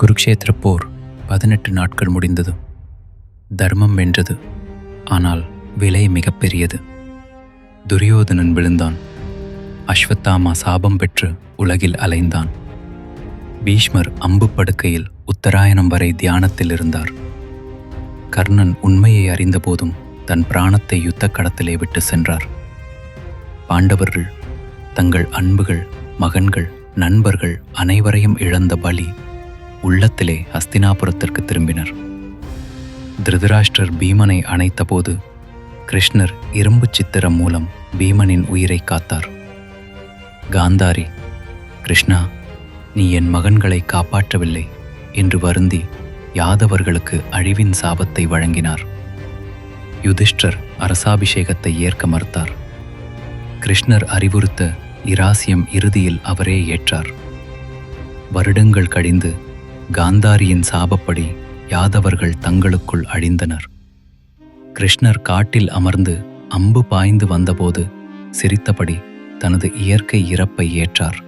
குருக்ஷேத்திர போர் பதினெட்டு நாட்கள் முடிந்தது. தர்மம் வென்றது. ஆனால் விலை மிகப்பெரியது துரியோதனன் விழுந்தான். அஸ்வத்தாமா சாபம் பெற்று உலகில் அலைந்தான். பீஷ்மர் அம்பு படுக்கையில் உத்தராயணம் வரை தியானத்தில் இருந்தார். கர்ணன் உண்மையை அறிந்தபோதும் தன் பிராணத்தை யுத்த களத்திலே விட்டு சென்றார். பாண்டவர்கள் தங்கள் அன்புகள் மகன்கள் நண்பர்கள் அனைவரையும் இழந்த பலி உள்ளத்திலே ஹஸ்தினாபுரத்திற்கு திரும்பினர். திருதராஷ்டிரர் பீமனை அணைத்தபோது கிருஷ்ணர் இரும்புச் சித்திரம் மூலம் பீமனின் உயிரை காத்தார். காந்தாரி கிருஷ்ணா நீ என் மகன்களை காப்பாற்றவில்லை என்று வருந்தி யாதவர்களுக்கு அழிவின் சாபத்தை வழங்கினார். யுதிஷ்டர் அரசாபிஷேகத்தை ஏற்க மறுத்தார். கிருஷ்ணர் அறிவுறுத்த இராசியம் இறுதியில் அவரே ஏற்றார். வருடங்கள் கழிந்து காந்தாரியின் சாபப்படி யாதவர்கள் தங்களுக்குள் அழிந்தனர். கிருஷ்ணர் காட்டில் அமர்ந்து அம்பு பாய்ந்து வந்தபோது சிரித்தபடி தனது இயற்கை இறப்பை ஏற்றார்.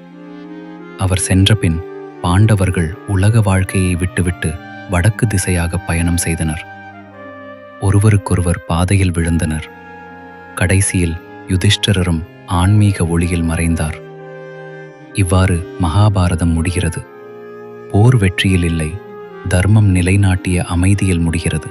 அவர் சென்றபின் பாண்டவர்கள் உலக வாழ்க்கையை விட்டுவிட்டு வடக்கு திசையாக பயணம் செய்தனர். ஒருவருக்கொருவர் பாதையில் விழுந்தனர். கடைசியில் யுதிஷ்டிரரும் ஆன்மீக ஒளியில் மறைந்தார். இவ்வாறு மகாபாரதம் முடிகிறது. போர் வெற்றியில் இல்லை தர்மம் நிலைநாட்டிய அமைதியில் முடிகிறது.